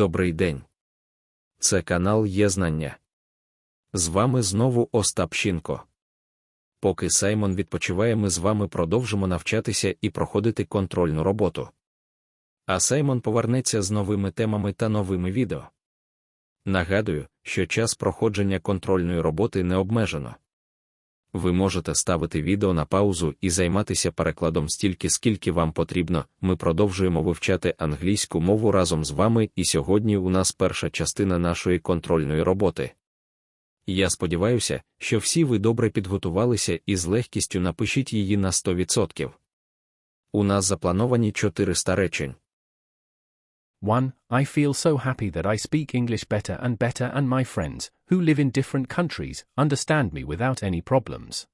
Добрий день. Це канал Є Знання. З вами знову Остап Щінко. Поки Саймон відпочиває, ми з вами продовжимо навчатися і проходити контрольну роботу. А Саймон повернеться з новими темами та новими відео. Нагадую, що час проходження контрольної роботи не обмежено. Ви можете ставити відео на паузу і займатися перекладом стільки, скільки вам потрібно. Ми продовжуємо вивчати англійську мову разом з вами, і сьогодні у нас перша частина нашої контрольної роботи. Я сподіваюся, що всі ви добре підготувалися і з легкістю напишіть її на 100%. У нас заплановані 400 речень. 1. I feel so happy that I speak English better and better, and my friends, who live in different countries, understand me without any problems.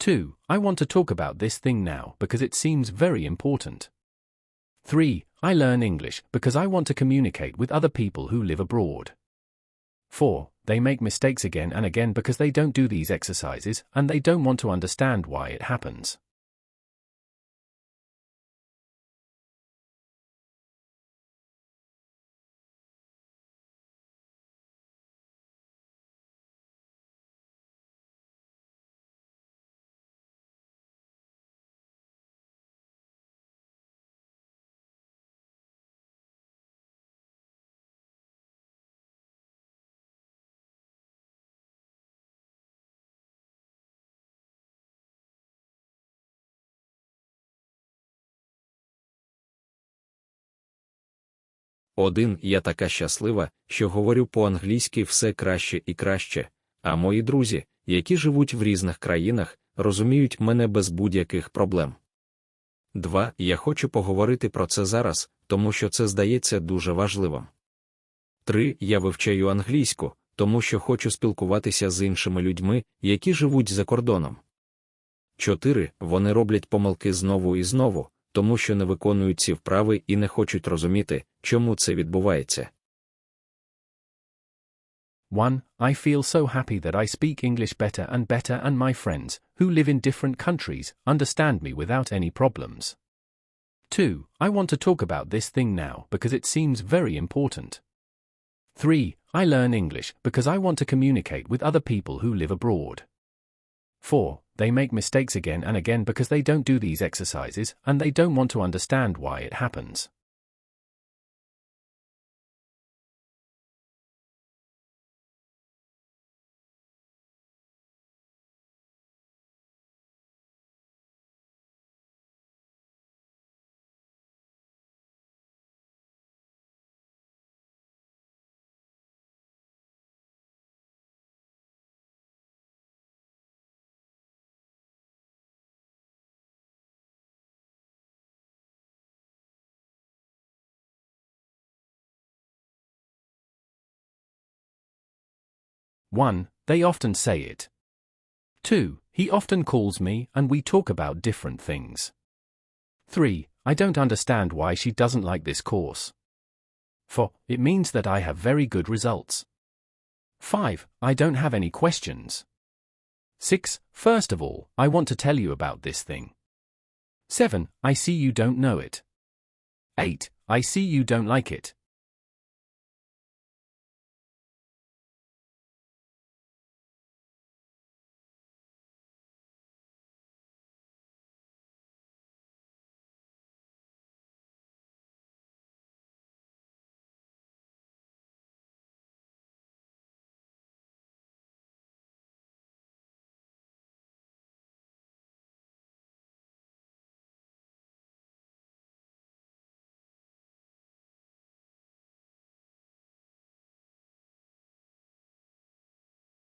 2. I want to talk about this thing now because it seems very important. 3. I learn English because I want to communicate with other people who live abroad. 4. They make mistakes again and again because they don't do these exercises and they don't want to understand why it happens. Один я така щаслива, що говорю по-англійськи все краще і краще, а мої друзі, які живуть в різних країнах, розуміють мене без будь-яких проблем. Два. Я хочу поговорити про це зараз, тому що це здається дуже важливим. Три. Я вивчаю англійську, тому що хочу спілкуватися з іншими людьми, які живуть за кордоном. 4. Вони роблять помилки знову і знову, тому що не виконують ці вправи і не хочуть розуміти, чому це відбувається. 1. I feel so happy that I speak English better and better, and my friends, who live in different countries, understand me without any problems. 2. I want to talk about this thing now because it seems very important. 3. I learn English because I want to communicate with other people who live abroad. 4. They make mistakes again and again because they don't do these exercises and they don't want to understand why it happens. One, they often say it. Two, he often calls me and we talk about different things. Three, I don't understand why she doesn't like this course. Four, it means that I have very good results. Five, I don't have any questions. Six, first of all, I want to tell you about this thing. Seven, I see you don't know it. Eight, I see you don't like it.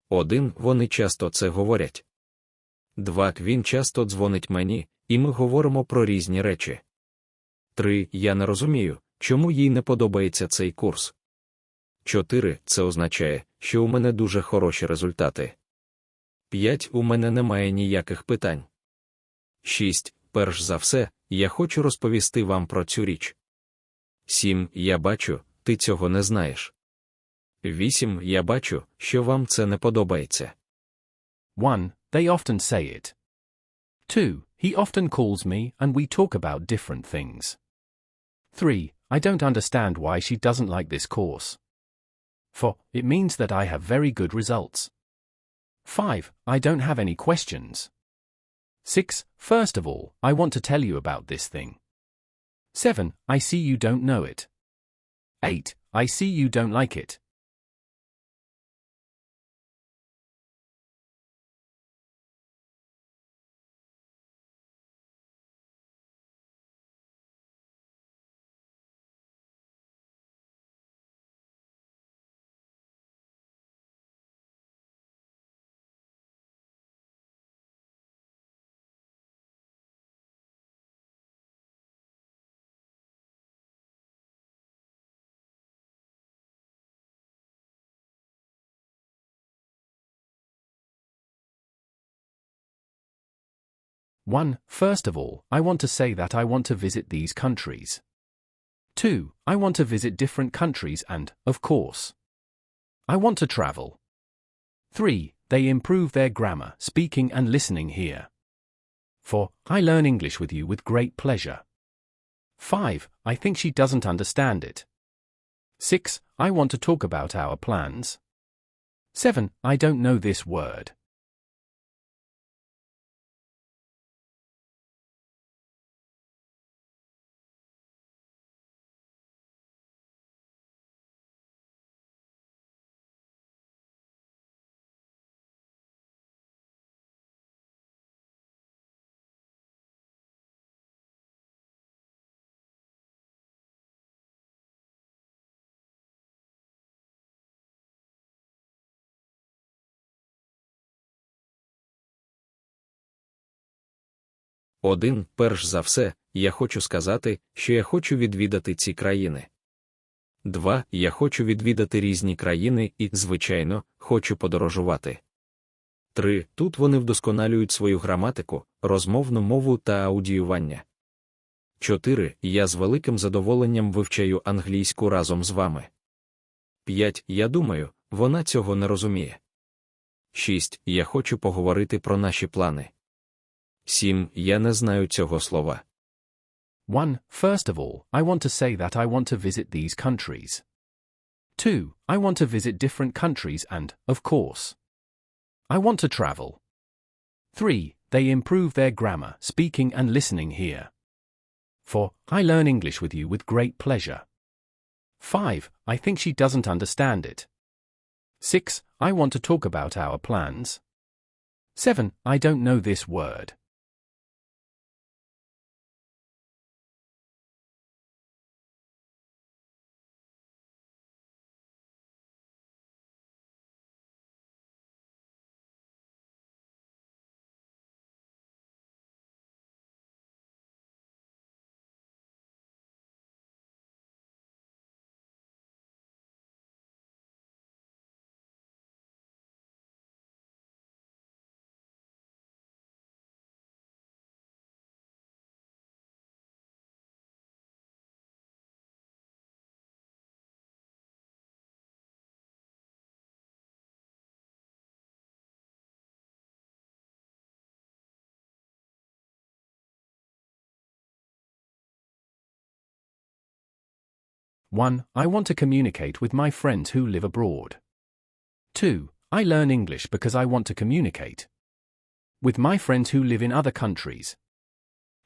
Один, вони часто це говорять. Два, він часто дзвонить мені, і ми говоримо про різні речі. Три, я не розумію, чому їй не подобається цей курс. Чотири, це означає, що у мене дуже хороші результати. П'ять, у мене немає ніяких питань. Шість, перш за все, я хочу розповісти вам про цю річ. Сім, я бачу, ти цього не знаєш. Вісім, я бачу, що вам це не подобається. 1. They often say it. 2. He often calls me and we talk about different things. 3. I don't understand why she doesn't like this course. 4. It means that I have very good results. 5. I don't have any questions. 6. First of all, I want to tell you about this thing. 7. I see you don't know it. 8. I see you don't like it. One, first of all, I want to say that I want to visit these countries. 2. I want to visit different countries and, of course, I want to travel. 3. They improve their grammar, speaking and listening here. 4. I learn English with you with great pleasure. 5. I think she doesn't understand it. 6. I want to talk about our plans. 7. I don't know this word. Один, перш за все, я хочу сказати, що я хочу відвідати ці країни. Два. Я хочу відвідати різні країни і, звичайно, хочу подорожувати. Три. Тут вони вдосконалюють свою граматику, розмовну мову та аудіювання. 4. Я з великим задоволенням вивчаю англійську разом з вами. 5. Я думаю, вона цього не розуміє. 6. Я хочу поговорити про наші плани. 7. Я не знаю цього слова. 1. First of all, I want to say that I want to visit these countries. 2. I want to visit different countries and, of course, I want to travel. 3. They improve their grammar, speaking and listening here. 4. I learn English with you with great pleasure. 5. I think she doesn't understand it. 6. I want to talk about our plans. 7. I don't know this word. One, I want to communicate with my friends who live abroad. Two, I learn English because I want to communicate with my friends who live in other countries.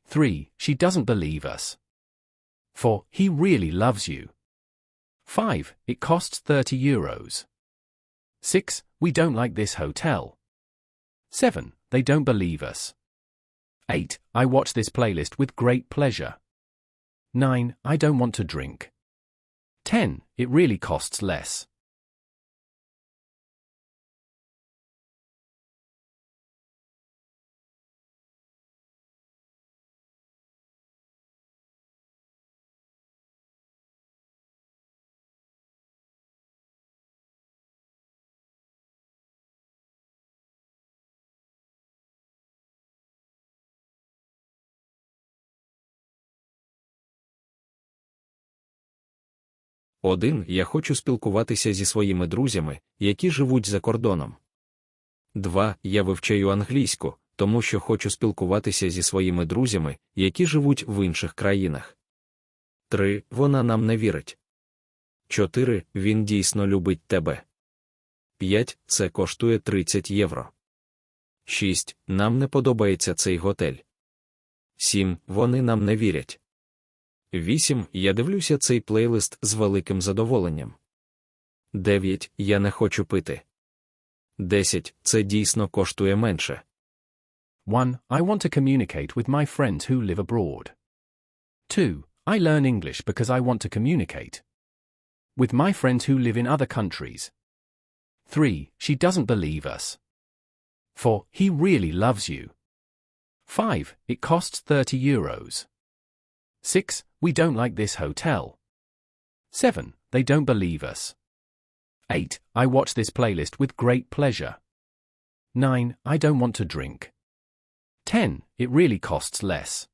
Three, she doesn't believe us. Four, he really loves you. Five, it costs 30 euros. Six, we don't like this hotel. Seven, they don't believe us. 8. I watch this playlist with great pleasure. 9. I don't want to drink. 10. It really costs less. Один. Я хочу спілкуватися зі своїми друзями, які живуть за кордоном. 2. Я вивчаю англійську, тому що хочу спілкуватися зі своїми друзями, які живуть в інших країнах. 3. Вона нам не вірить. 4. Він дійсно любить тебе. 5. Це коштує 30 євро. 6. Нам не подобається цей готель. 7. Вони нам не вірять. 8. Я дивлюся цей плейлист з великим задоволенням. 9. Я не хочу пити. 10. Це дійсно коштує менше. 1. I want to communicate with my friends who live abroad. 2. I learn English because I want to communicate with my friends who live in other countries. 3. She doesn't believe us. 4. He really loves you. 5. It costs 30 euros. 6. We don't like this hotel. 7. They don't believe us. 8. I watch this playlist with great pleasure. 9. I don't want to drink. 10. It really costs less.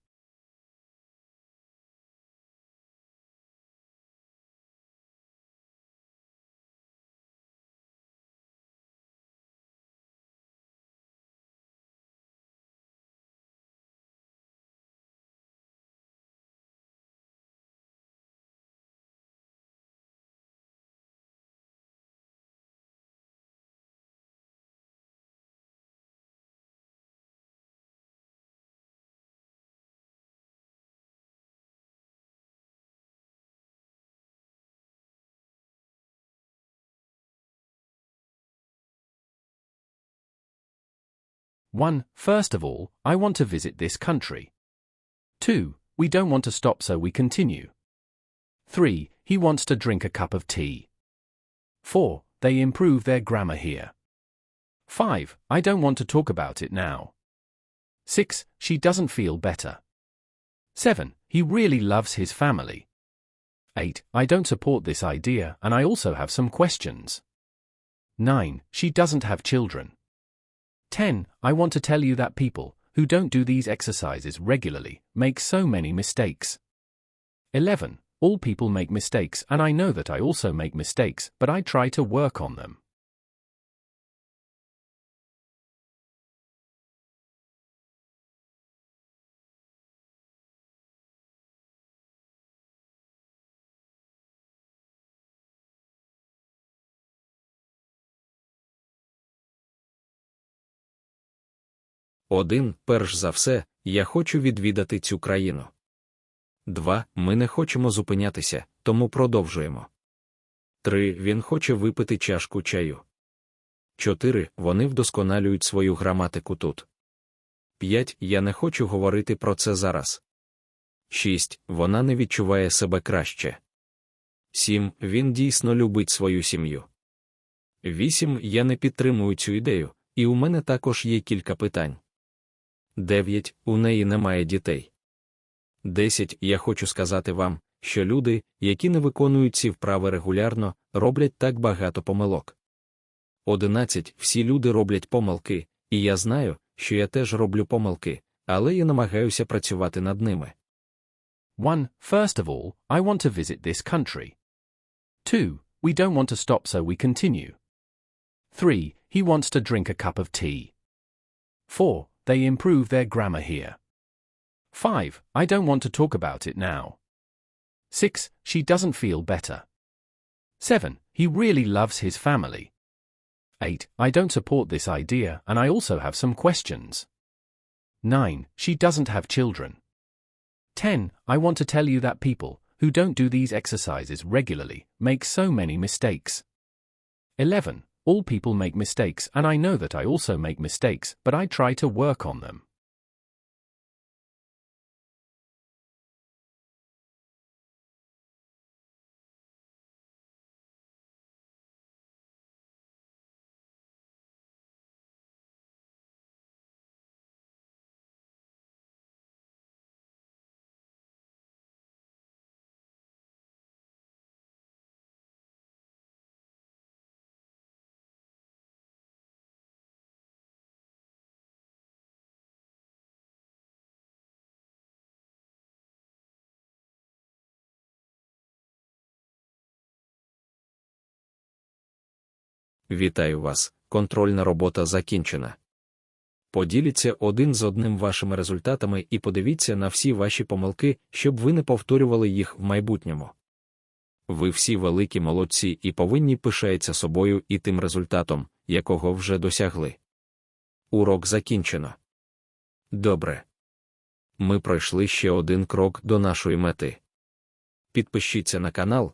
One, first of all, I want to visit this country. Two, we don't want to stop so we continue. Three, he wants to drink a cup of tea. Four, they improve their grammar here. Five, I don't want to talk about it now. Six, she doesn't feel better. Seven, he really loves his family. Eight, I don't support this idea and I also have some questions. Nine, she doesn't have children. 10. I want to tell you that people, who don't do these exercises regularly, make so many mistakes. 11. All people make mistakes and I know that I also make mistakes, but I try to work on them. Один, перш за все, я хочу відвідати цю країну. Два. Ми не хочемо зупинятися, тому продовжуємо. Три. Він хоче випити чашку чаю. Чотири. Вони вдосконалюють свою граматику тут. П'ять. Я не хочу говорити про це зараз. Шість. Вона не відчуває себе краще. Сім. Він дійсно любить свою сім'ю. Вісім. Я не підтримую цю ідею, і у мене також є кілька питань. 9. У неї немає дітей. 10. Я хочу сказати вам, що люди, які не виконують ці вправи регулярно, роблять так багато помилок. 11. Всі люди роблять помилки, і я знаю, що я теж роблю помилки, але я намагаюся працювати над ними. 1. First of all, I want to visit this country. 2. We don't want to stop so we continue. 3. He wants to drink a cup of tea. 4. They improve their grammar here. 5. I don't want to talk about it now. 6. She doesn't feel better. 7. He really loves his family. 8. I don't support this idea and I also have some questions. 9. She doesn't have children. 10. I want to tell you that people, who don't do these exercises regularly, make so many mistakes. 11. All people make mistakes and I know that I also make mistakes, but I try to work on them. Вітаю вас, контрольна робота закінчена. Поділіться один з одним вашими результатами і подивіться на всі ваші помилки, щоб ви не повторювали їх в майбутньому. Ви всі великі молодці і повинні пишається собою і тим результатом, якого вже досягли. Урок закінчено. Добре. Ми пройшли ще один крок до нашої мети. Підпишіться на канал,